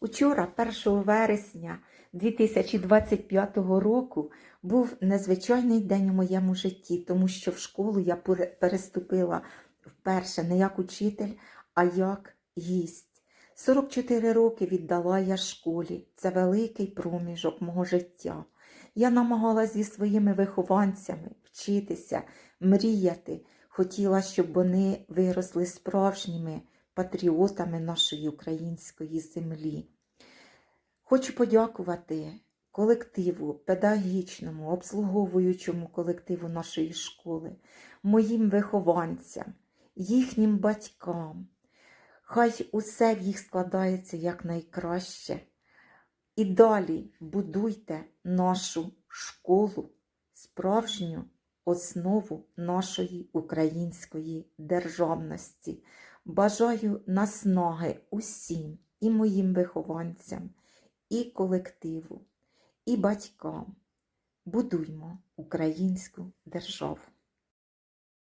Учора, 1 вересня 2025 року, був незвичайний день у моєму житті, тому що в школу я переступила вперше не як учитель, а як гість. 44 роки віддала я школі. Це великий проміжок мого життя. Я намагалася зі своїми вихованцями вчитися, мріяти. Хотіла, щоб вони виросли справжніми патріотами нашої української землі. Хочу подякувати колективу, педагогічному, обслуговуючому колективу нашої школи, моїм вихованцям, їхнім батькам. Хай усе в їх складається якнайкраще. І далі будуйте нашу школу, справжню основу нашої української державності. Бажаю наснаги усім і моїм вихованцям, і колективу, і батькам. Будуймо українську державу.